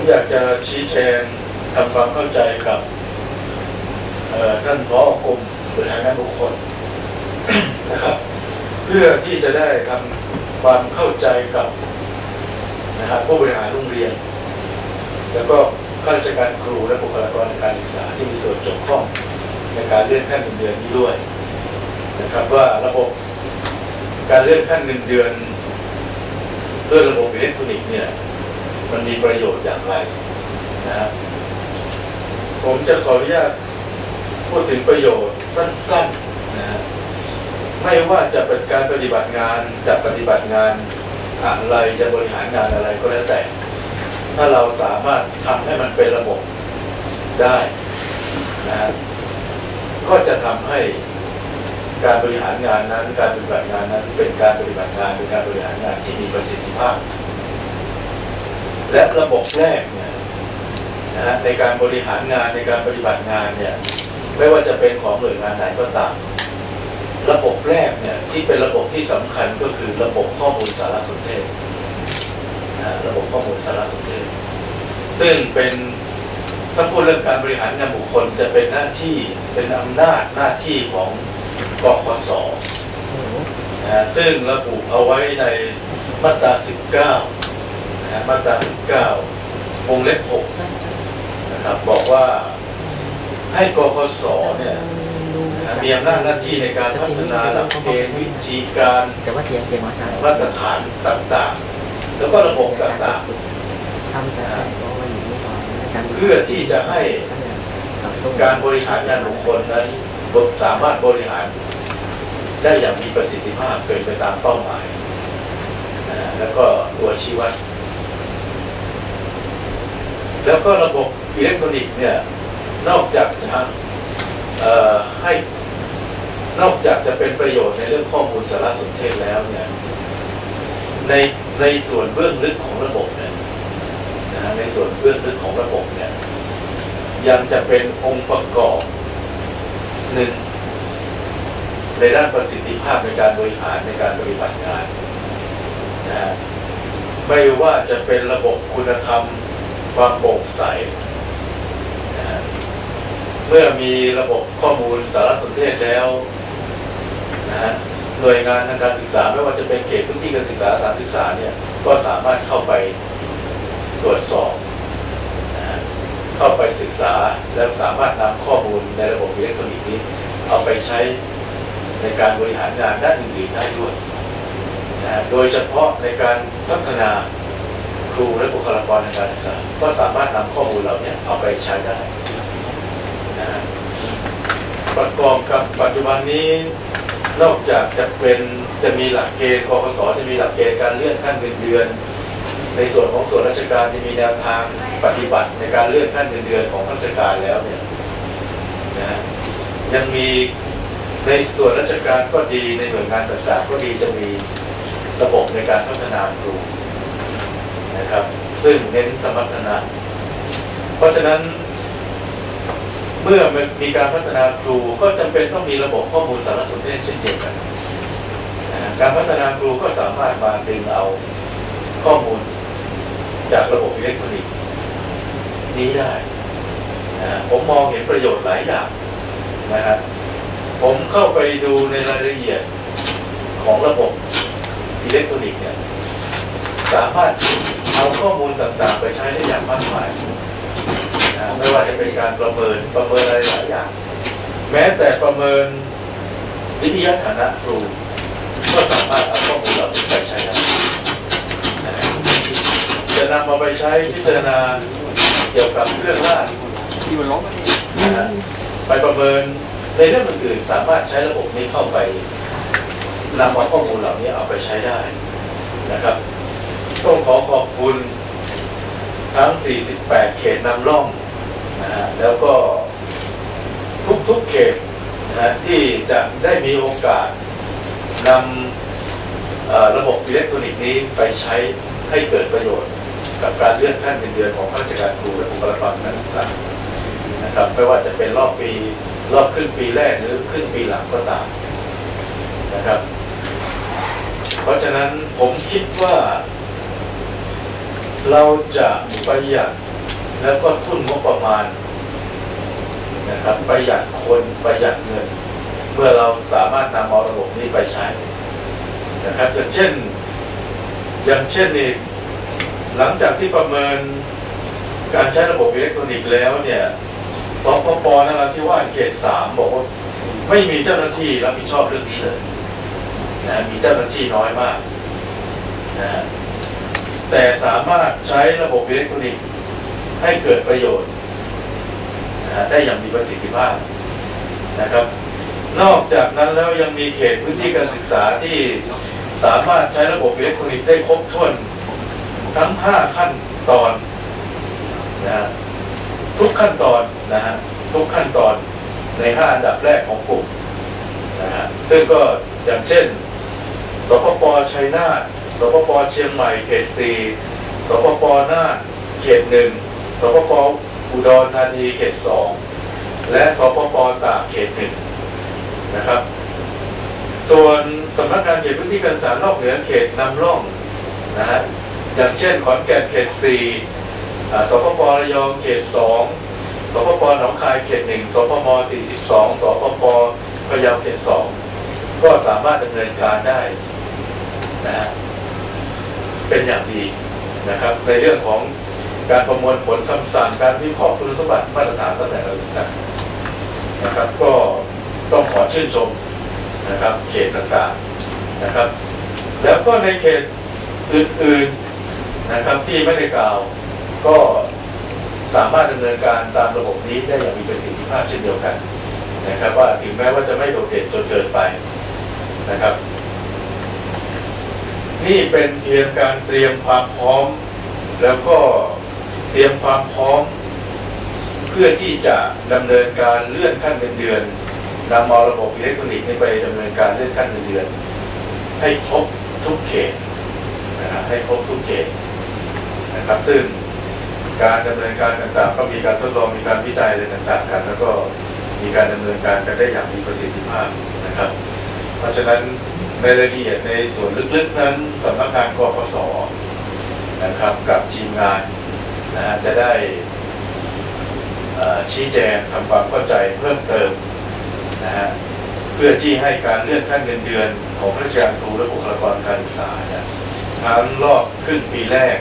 ผมอยากจะชี้แจงทำความเข้าใจกับท่านผอกรมบริหารงานบุคคลนะครับ เพื่อที่จะได้ทำความเข้าใจกับนะครับผู้บริหารโรงเรียน แล้วก็ข้าราชการครูและบุคลากรในการศึกษาที่มีส่วนเกี่ยวข้องในการเลื่อนขั้นเงินเดือนนี้ด้วยนะครับว่าระบบการเลื่อนขั้นเงินเดือนด้วยระบบอิเล็กทรอนิกส์เนี่ย มันมีประโยชน์อย่างไรนะครับผมจะขออนุญาตพูดถึงประโยชน์สั้นๆนะไม่ว่าจะเป็นการปฏิบัติงานจะปฏิบัติงานอะไรจะบริหารงานอะไรก็แล้วแต่ ถ้าเราสามารถทำให้มันเป็นระบบได้นะฮะก็จะทำให้การบริหารงานนั้น การปฏิบัติงานนั้นเป็นการปฏิบัติงานเป็นการบริหารงานที่มีประสิทธิภาพ และระบบแรกเนี่ยนะฮะในการบริหารงานในการปฏิบัติงานเนี่ยไม่ว่าจะเป็นของหน่วยงานไหนก็ตาม ระบบแรกเนี่ยที่เป็นระบบที่สำคัญก็คือระบบข้อมูลสารสนเทศนะระบบข้อมูลสารสนเทศ ซึ่งเป็นถ้าพูดเรื่องการบริหารงานบุคคลจะเป็นหน้าที่เป็นอำนาจหน้าที่ของกคสนะซึ่งระบุเอาไว้ในมาตรา 19 นะฮะมาตรา19วงเล็บ6นะครับบอกว่าให้กคสเนี่ยนะฮะมีอำนาจหน้าที่ในการพัฒนาหลักเกณฑ์วิธีการแต่ว่าเตียงเตียงวัดได้มาตรฐานต่างๆ แล้วก็ระบบต่างทำจะได้เพราะว่าอยู่เมื่อวานในการๆเพื่อที่จะให้การบริหารงานบุคคลนั้นสามารถบริหารได้อย่างมีประสิทธิภาพเป็นไปตามเป้าหมายนะฮะแล้วก็ตัวชี้วัด แล้วก็ระบบอิเล็กทรอนิกส์เนี่ยนอกจากจะให้นอกจากจะเป็นประโยชน์ในเรื่องข้อมูลสารสนเทศแล้วเนี่ยในในส่วนเบื้องลึกของระบบเนี่ยนะฮะในส่วนเบื้องลึกของระบบเนี่ยยังจะเป็นองค์ประกอบหนึ่งในด้านประสิทธิภาพในการบริหารในการปฏิบัติงานนะฮะไม่ว่าจะเป็นระบบคุณธรรม ความโปร่งใสนะฮะเมื่อมีระบบข้อมูลสารสนเทศแล้วนะฮะหน่วยงานทางการศึกษาไม่ว่าจะเป็นเขตพื้นที่การศึกษาสถานศึกษาเนี่ยก็สามารถเข้าไปตรวจสอบนะฮะเข้าไปศึกษาแล้วสามารถนำข้อมูลในระบบอิเล็กทรอนิกส์นี้เอาไปใช้ในการบริหารงานด้านอื่นๆได้ด้วยนะโดยเฉพาะในการพัฒนา รูและบุคลากรทางการศึกษาก็สามารถนำข้อมูลเหล่านี้เอาไปใช้ได้นะฮะประกอบกับปัจจุบันนี้นอกจากจะเป็นจะมีหลักเกณฑ์กพศจะมีหลักเกณฑ์การเลื่อนขั้นเงินเดือน ในส่วนของส่วนราชการจะมีแนวทางปฏิบัติในการเลื่อนขั้นเงินเดือนของข้าราชการแล้วเนี่ยนะฮะยังมีในส่วนราชการก็ดีในหน่วยงานต่างๆก็ดีจะมีระบบในการพัฒนาครู นะครับ ซึ่งเน้นสมรรถนะ เพราะฉะนั้น เมื่อมีการพัฒนาครูก็จำเป็นต้องมีระบบข้อมูลสารสนเทศเช่นเดียวกัน การพัฒนาครูก็สามารถมาดึงเอาข้อมูลจากระบบอิเล็กทรอนิกส์นี้ได้ ผมมองเห็นประโยชน์หลายอย่างนะฮะผมเข้าไปดูในรายละเอียดของระบบอิเล็กทรอนิกส์เนี่ยสามารถ เอาข้อมูลต่างๆ ไปใช้ได้อย่างมากมายนะไม่ว่าจะเป็นการประเมินประเมินอะไรหลายอย่าง แม้แต่ประเมินวิทยาฐานะครูก็สามารถเอาข้อมูลเหล่านี้ไปใช้ได้นะจะนำมาไปใช้พิจารณาเกี่ยวกับเรื่องราที่มันล้มไปประเมินในเรื่องอื่นๆสามารถใช้ระบบนี้เข้าไปนำเอาข้อมูลเหล่านี้เอาไปใช้ได้นะครับ ต้องขอขอบคุณทั้ง 48 เขตนำร่องนะฮะแล้วก็ทุกๆเขตนะฮะที่จะได้มีโอกาสนำระบบอิเล็กทรอนิกส์นี้ไปใช้ให้เกิดประโยชน์กับการเลื่อนขั้นเป็นเดือนของข้าราชการครูและบุคลากรทางกศึกษานะครับไม่ว่าจะเป็นรอบปีรอบครึ่งปีแรกหรือครึ่งปีหลังก็ตามนะครับ เพราะฉะนั้นผมคิดว่า เราจะประหยัดแล้วก็ทุนงบประมาณนะครับประหยัดคนประหยัดเงิน เมื่อเราสามารถนำเอาระบบนี้ไปใช้นะครับอย่างเช่น อย่างเช่นนี่หลังจากที่ประเมินการใช้ระบบอิเล็กทรอนิกส์แล้วเนี่ยสปปนราธิวาสเขตสามบอกว่าไม่มีเจ้าหน้าที่รับผิดชอบเรื่องนี้เลยนะมีเจ้าหน้าที่น้อยมากนะ แต่สามารถใช้ระบบอิเล็กทรอนิกส์ให้เกิดประโยชน์ได้อย่างมีประสิทธิภาพนะครับ นอกจากนั้นแล้วยังมีเขตพื้นที่การศึกษาที่สามารถใช้ระบบอิเล็กทรอนิกส์ได้ครบถ้วนทั้ง 5 ขั้นตอนนะทุกขั้นตอนนะฮะทุกขั้นตอนใน 5 อันดับแรกของกลุ่มนะฮะซึ่งก็อย่างเช่น สปปชัยนาท สปปเชียงใหม่เขตสี่สปปน่านเขตหนึ่งสปปอุดรธานีเขตสองและสปปตากเขตหนึ่งนะครับ ส่วนสำนักงานเขตพื้นที่การศึกษานอกเหนือเขตนำร่องนะฮะอย่างเช่นขอนแก่นเขตสี่สปประยองเขตสองสปปหนองคายเขตหนึ่งสปมสี่สิบสองสปปพะเยาเขตสองก็สามารถดำเนินการได้นะฮะ เป็นอย่างดีนะครับ ในเรื่องของการประมวลผลคำสั่งการวิเคราะห์คุณสมบัติมาตรฐานตำแหน่งต่างๆนะครับ ก็ต้องขอชื่นชมนะครับ เขตต่างๆนะครับ แล้วก็ในเขตอื่นๆนะครับที่ไม่ได้กล่าวก็สามารถดำเนินการตามระบบนี้ได้อย่างมีประสิทธิภาพเช่นเดียวกันนะครับ ว่าถึงแม้ว่าจะไม่โดดเด่นจนเกินไปนะครับ นี่เป็นเพียงการเตรียมความพร้อม แล้วก็เตรียมความพร้อม เพื่อที่จะดำเนินการเลื่อนขั้นเงินเดือนนำเอาระบบอิเล็กทรอนิกส์ไปดำเนินการเลื่อนขั้นเงินเดือน ให้ครบทุกเขตนะครับให้ครบทุกเขตนะครับ ซึ่งการดำเนินการต่างๆ ก็มีการทดลองมีการวิจัยอะไรต่างๆ กัน แล้วก็มีการดำเนินการกันได้อย่างมีประสิทธิภาพนะครับ เพราะฉะนั้น ในรายละเอียดในส่วนลึกๆนั้นสำนักงานกฟศนะครับกับทีมงานนะฮะจะได้ชี้แจงทำความเข้าใจเพิ่มเติมนะฮะเพื่อที่ให้การเลื่อนขั้นเงินเดือนของข้าราชการครูและบุคลากรการศึกษาเนี่ยทั้งรอบครึ่งปีแรก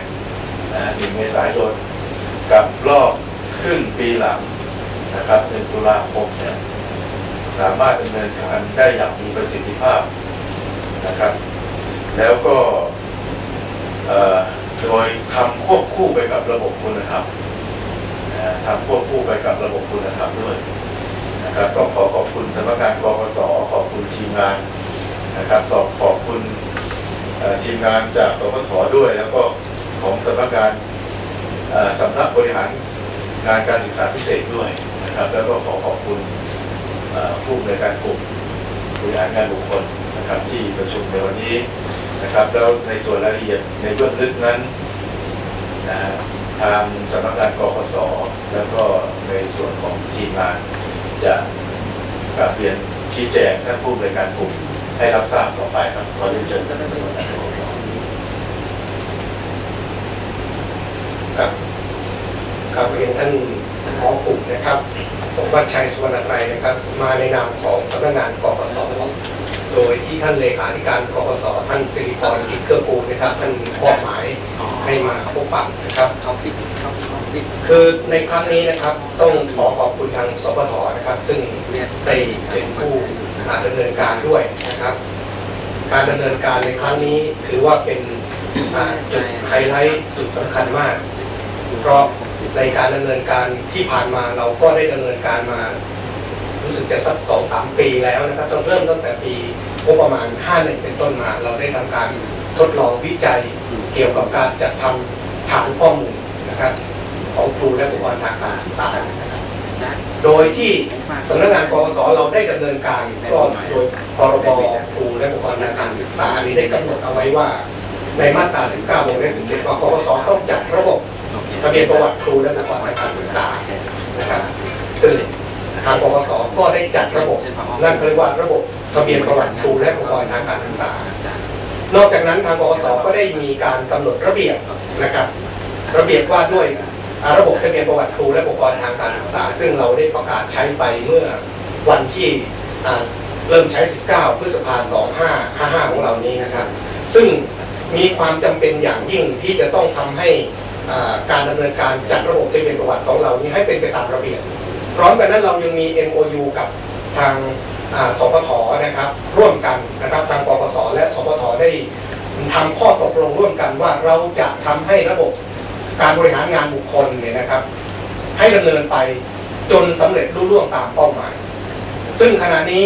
นะหนึ่งเมษายนกับรอบครึ่งปีหลังนะครับหนึ่งตุลาคมเนี่ยสามารถดำเนินการได้อย่างมีประสิทธิภาพ นะครับ แล้วก็โดยทำควบคู่ไปกับระบบคุณธรรมทำควบคู่ไปกับระบบคุณธรรมด้วยนะครับก็ขอขอบคุณสำนักงานกกสขอบคุณทีมงานนะครับสอบขอบคุณทีมงานจากสพทด้วย แล้วก็ของสำนักงานสำนักบริหารงานการศึกษาพิเศษด้วยนะครับ แล้วก็ขอขอบคุณผู้อำนการกลุ่มบริหารงานบุคคล นะครับที่ประชุมในวันนี้นะครับแล้วในส่วนรายละเอียดในเบื้องลึกนั้นนะทางสำนักงานกฟศแล้วก็ในส่วนของทีมงานจะกราบเรียนชี้แจงท่านผู้อำนวยการกลุ่มให้รับทราบต่อไปครับขอเรียนเชิญท่านประธานกฟศครับครับเรียนท่านผอกลุ่มนะครับ ผมวัชชัยสุวรรณไตรนะครับ มาในนามของสำนักงานกกส โดยที่ท่านเลขาธิการกกสท่านสิริพรกิจเกื้อกูลนะครับท่านมอบหมายให้มาพบปะนะครับเขาฟิตเขาเขาฟิตคือในครั้งนี้นะครับต้องขอขอบคุณทางสปทนะครับซึ่งได้เป็นผู้ดำเนินการด้วยนะครับ การดำเนินการในครั้งนี้ถือว่าเป็นจุดไฮไลท์จุดสำคัญมาก เพราะในการดำเนินการที่ผ่านมาเราก็ได้ดำเนินการมา รู้สึกจะสักสองสามปีแล้วนะครับต้องเริ่มตั้งแต่ปีงบประมาณ51เป็นต้นมา เราได้ทำการทดลองวิจัยเกี่ยวกับการจัดทำฐานข้อมูลนะครับของครูและบุคลากรทางการศึกษานะครับโดยที่สำนักงานกรสเราได้ดำเนินการก็โดยพรบครูและบุคลากรทางการศึกษานี้ได้กำหนดเอาไว้ว่า ในมาตรา 19วงเล็บ17ว่ากรสต้องจัดระบบทะเบียนประวัติครูและบุคลากรทางการศึกษานะครับซึ่งางปปสก็ได้จัดระบบนั่นเรียกว่าระบบทะเบียนประวัติครูและบุคลากรทางการศึกษา นอกจากนั้นทางปปสก็ได้มีการกำหนดระเบียบนะครับระเบียบว่าด้วยระบบทะเบียนประวัติครูและอุปกรณ์ทางการศึกษา ซึ่งเราได้ประกาศใช้ไปเมื่อวันที่เริ่มใช้ 19 พฤษภาคม 2555 ของเรานี้นะครับ ซึ่งมีความจำเป็นอย่างยิ่งที่จะต้องทำให้การดำเนินการจัดระบบทะเบียนประวัติของเรานี้ให้เป็นไปตามระเบียบ พร้อมกันนั้นเรายังมี MOU กับทางสปทนะครับร่วมกันนะครับทางปปสและสปทได้ทำข้อตกลงร่วมกันว่าเราจะทำให้ระบบการบริหารงานบุคคลเนี่ยนะครับ ให้ดำเนินไปจนสำเร็จรุ่ร่วงตามเป้าหมาย ซึ่งขณะนี้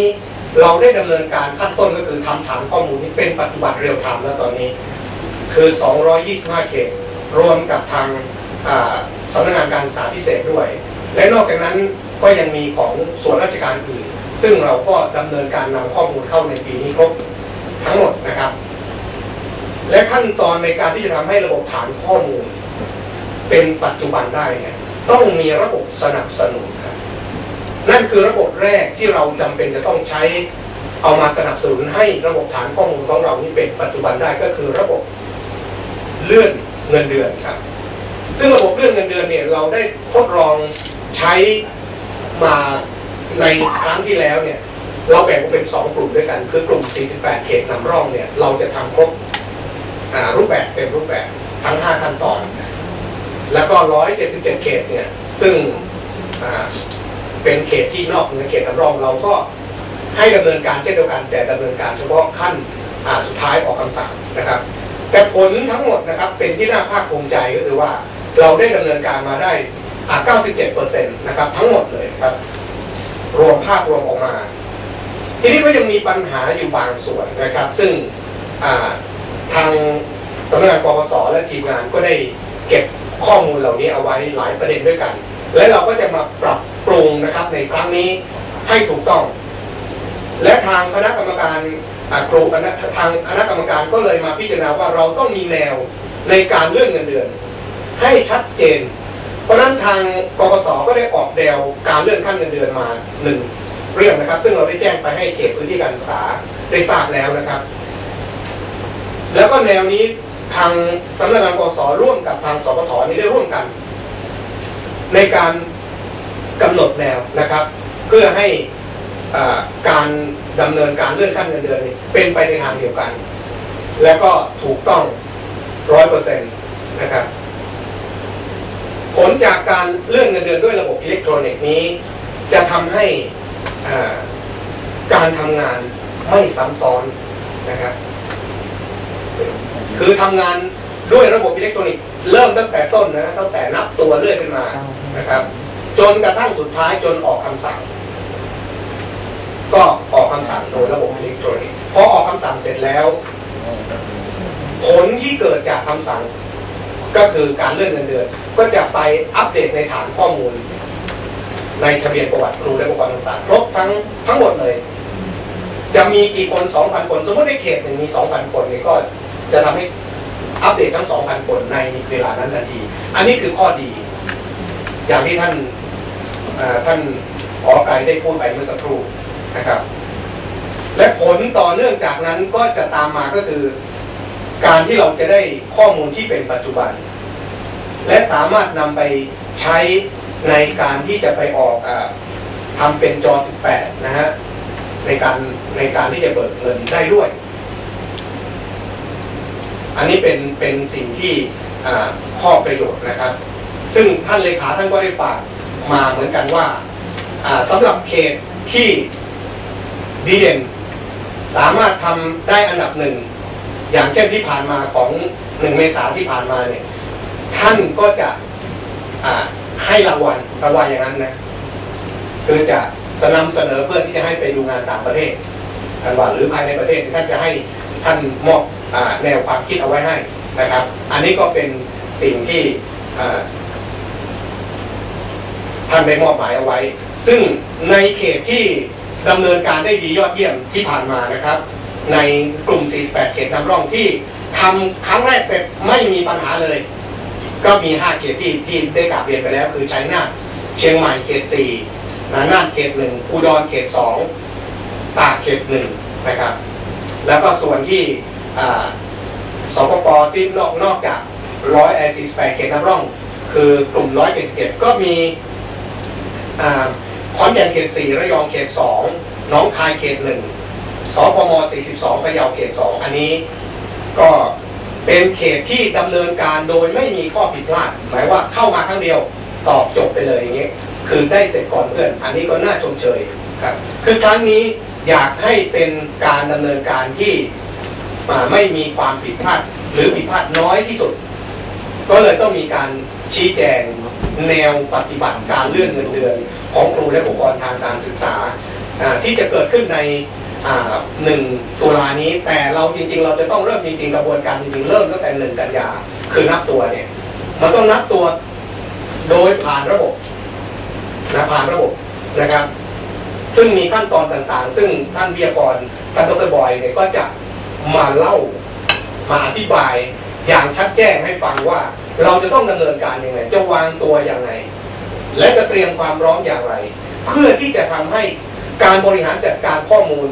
เราได้ดำเนินการขั้นต้นก็คือทำฐานข้อมูลนี้เป็นปัจจุบันเรียลไทม์แล้วตอนนี้ คือ 225 เขตรวมกับทางสำนักงานการศึกษาพิเศษด้วย และนอกจากนั้นก็ยังมีของส่วนราชการอื่น ซึ่งเราก็ดำเนินการนำข้อมูลเข้าในปีนี้ครบทั้งหมดนะครับ และขั้นตอนในการที่จะทำให้ระบบฐานข้อมูล เป็นปัจจุบันได้เนี่ยต้องมีระบบสนับสนุนครับนั่นคือระบบแรกที่เราจำเป็นจะต้องใช้เอามาสนับสนุนให้ระบบฐานข้อมูลของเรานี่เป็นปัจจุบันได้ก็คือระบบเลื่อนเงินเดือนครับ ซึ่งระบบเลื่อนเงินเดือนเนี่ยเราได้ทดลอง ใช้มาในครั้งที่แล้วเนี่ยเราแบ่งเป็น 2 กลุ่มด้วยกัน คือกลุ่ม 48 เขตนำร่องเนี่ยเราจะทำครบรูปแบบเต็มรูปแบบทั้ง 5 ขั้นตอน แล้วก็ 177 เขตเนี่ยซึ่งเป็นเขตที่นอกเหนือเขตนำร่องเราก็ให้ดำเนินการเช่นเดียวกันแต่ดำเนินการเฉพาะขั้นสุดท้ายออกคำสั่งนะครับ แต่ผลทั้งหมดนะครับเป็นที่น่าภาคภูมิใจก็คือว่าเราได้ดำเนินการมาได้ 97%นะครับทั้งหมดเลยครับ รวมภาพรวมออกมา ทีนี้ก็ยังมีปัญหาอยู่บางส่วนนะครับ ซึ่งทางสำนักงานปปสและทีมงานก็ได้เก็บข้อมูลเหล่านี้เอาไว้หลายประเด็นด้วยกัน และเราก็จะมาปรับปรุงนะครับในครั้งนี้ให้ถูกต้อง และทางคณะกรรมการครูทางคณะกรรมการก็เลยมาพิจารณาว่าเราต้องมีแนวในการเลื่อนเงินเดือน ให้ชัดเจน เพราะฉะนั้นทางกกสก็ได้ออกแนวการเลื่อนขั้นเงินเดือนมาหนึ่งเรื่องนะครับ ซึ่งเราได้แจ้งไปให้เขตพื้นที่การศึกษาได้ทราบแล้วนะครับ แล้วก็แนวนี้ทางสำนักงานกสร่วมกับทางสปทนี่ได้ร่วมกัน ในการกำหนดแนวนะครับ เพื่อให้อ่าการดำเนินการเลื่อนขั้นเงินเดือนเป็นไปในทางเดียวกัน แล้วก็ถูกต้องร้อยเปอร์เซ็นต์นะครับ ผลจากการเลื่อนเงินเดือนด้วยระบบอิเล็กทรอนิกส์นี้ จะทำให้การทำงานไม่ซ้ำซ้อนนะครับคือทำงานด้วยระบบอิเล็กทรอนิกส์เริ่มตั้งแต่ต้นนะตั้งแต่นับตัวเลื่อนขึ้นมานะครับ จนกระทั่งสุดท้ายจนออกคำสั่ง ก็ออกคำสั่งโดยระบบอิเล็กทรอนิกส์พอออกคำสั่งเสร็จแล้ว ผลที่เกิดจากคำสั่ง ก็คือการเลื่อนเงินเดือน ก็จะไปอัปเดตในฐานข้อมูล ในทะเบียนประวัติครูและอุปกรณ์ต่างๆครบทั้งทั้งหมดเลย จะมีกี่คน 2,000 คน สมมติในเขตหนึ่งมี 2,000 คนนี่ก็จะทำให้อัปเดตทั้ง 2,000 คนในเวลานั้นทันที อันนี้คือข้อดี อย่างที่ท่านท่านขอไกได้พูดไปเมื่อสักครู่นะครับ และผลต่อเนื่องจากนั้นก็จะตามมาก็คือ การที่เราจะได้ข้อมูลที่เป็นปัจจุบัน และสามารถนำไปใช้ในการที่จะไปออกอทำเป็นจอ 18 นะฮะในการในการที่จะเบิกเงินได้ด้วย อันนี้เป็นเป็นสิ่งที่ข้อประโยชน์นะครับ ซึ่งท่านเลขาท่านก็ได้ฝากมาเหมือนกันว่าสำหรับเขตที่ดีเด่น สามารถทำได้อันดับหนึ่ง อย่างเช่นที่ผ่านมาของหนึ่งเมษาที่ผ่านมาเนี่ย ท่านก็จะให้รางวัลรางวัลอย่างนั้นนะคือจะสนำเสนอเพื่อที่จะให้ไปดูงานต่างประเทศท่านว่าหรือภายในประเทศท่านจะให้ท่านมอบอแนวความคิดเอาไว้ให้นะครับ อันนี้ก็เป็นสิ่งที่ท่านได้มอบหมายเอาไว้ ซึ่งในเขตที่ดำเนินการได้ดียอดเยี่ยมที่ผ่านมานะครับ ในกลุ่ม 48 เขตนำร่องที่ทำครั้งแรกเสร็จไม่มีปัญหาเลย ก็มี 5 เขตที่ที่ได้กราบเรียนไปแล้ว คือชัยนาทเชียงใหม่เขต4นาน่านเขต 1 อุดรเขต 2 ตากเขต 1 นะครับ แล้วก็ส่วนที่สปปที่นอกนอกจากร้อยแอร์ซีสแปดเขตน้ำร่อง คือกลุ่ม177ก็มีขอนแก่นเขต4ระยองเขต2น้องคายเขต1 สปม42พะเยาเขต2อันนี้ก็เป็นเขตที่ดำเนินการโดยไม่มีข้อผิดพลาด หมายว่าเข้ามาครั้งเดียวตอบจบไปเลยอย่างเงี้ยคือได้เสร็จก่อนเพื่อน อันนี้ก็น่าชมเชยครับ คือครั้งนี้อยากให้เป็นการดำเนินการที่ไม่มีความผิดพลาดหรือผิดพลาดน้อยที่สุด ก็เลยต้องมีการชี้แจงแนวปฏิบัติการเลื่อนเงินเดือน ของครูและบุคลากรทางการศึกษาที่จะเกิดขึ้นใน หนึ่งตุลานี้แต่เราจริง ๆ เราจะต้องเริ่มจริงๆกระบวนการจริงๆเริ่มตั้งแต่หนึ่งกันยาคือนับตัวเนี่ย มันต้องนับตัวโดยผ่านระบบนะผ่านระบบนะครับ ซึ่งมีขั้นตอนต่างๆ ซึ่งท่านวิทยากรท่านดรบอยเนี่ยก็จะมาเล่ามาอธิบายอย่างชัดแจ้งให้ฟังว่า เราจะต้องดำเนินการยังไง จะวางตัวอยังไงและจะเตรียมความพร้อมอย่างไร เพื่อที่จะทำให้การบริหารจัดการข้อมูล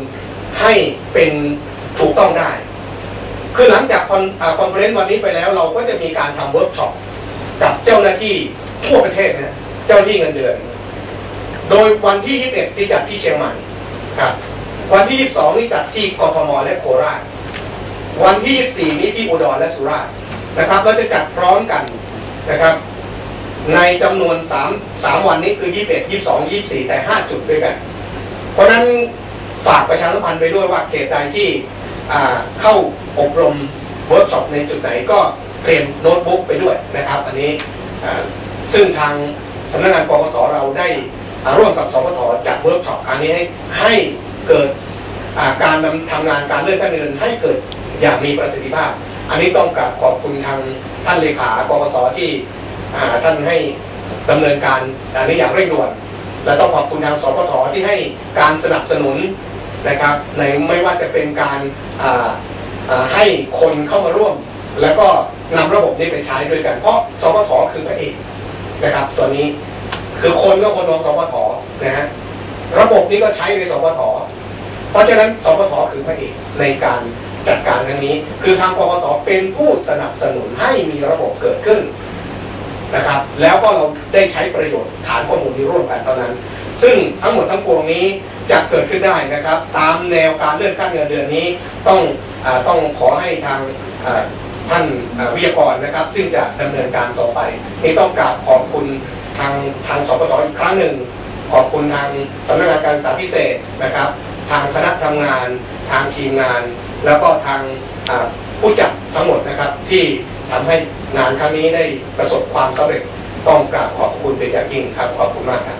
ให้เป็นถูกต้องได้ คือหลังจากคอนเฟอเรนซ์วันนี้ไปแล้ว เราก็จะมีการทำเวิร์กช็อปกับเจ้าหน้าที่ทั่วประเทศนะเจ้าหน้าที่เงินเดือน โดยวันที่ 21 ที่จัดที่เชียงใหม่ครับ วันที่ 22 นี่จัดที่กทมและโคราช วันที่ 24 นี้ที่อุดรและสุราษฎร์นะครับเราจะจัดพร้อมกันนะครับ ในจำนวน 3 3 วันนี้คือ 21 22 24 แต่ 5 จุดด้วยกัน เพราะฉะนั้น ฝากประชาสัมพันธ์ไปด้วยว่าเขตใดที่เข้าอบรมเวิร์กช็อปในจุดไหนก็เตรียมโน้ตบุ๊กไปด้วยนะครับ อันนี้ซึ่งทางสำนักงานปกสเราได้ร่วมกับสพทจัดเวิร์กช็อปอันนี้ให้ให้เกิดการทำงานการเลื่อนการเงินให้เกิดอย่างมีประสิทธิภาพ อันนี้ต้องกราบขอบคุณทางท่านเลขาปกสที่ท่านให้ดำเนินการอันนี้อย่างเร่งด่วน และต้องขอบคุณทางสพทที่ให้การสนับสนุน นะครับในไม่ว่าจะเป็นการให้คนเข้ามาร่วม แล้วก็นำระบบนี้ไปใช้ด้วยกัน เพราะสพทคือพระเอกนะครับตัวนี้คือคนก็คนของสพทนะฮะระบบนี้ก็ใช้ในสพทเพราะฉะนั้นสพทคือพระเอกในการจัดการครั้งนี้ คือทางปปสเป็นผู้สนับสนุนให้มีระบบเกิดขึ้นนะครับ แล้วก็เราได้ใช้ประโยชน์ฐานข้อมูลนี้ร่วมกันเท่านั้น ซึ่งทั้งหมดทั้งปวงนี้จะเกิดขึ้นได้นะครับ ตามแนวการเลื่อนขั้นเงินเดือนนี้ต้องอต้องขอให้ทางท่านวิทยากรนะครับ ซึ่งจะดำเนินการต่อไปนี่ต้องกราบขอบคุณทางทางสปทอีกครั้งหนึ่ง ขอบคุณทางสำนักงานการศึกษาพิเศษนะครับ ทางคณะทำงาน ทางทีมงาน แล้วก็ทางผู้จัดทั้งหมดนะครับที่ทำให้งานครั้งนี้ได้ประสบความสำเร็จต้องกราบขอบคุณเป็นอย่างยิ่งครับขอบคุณมากครับ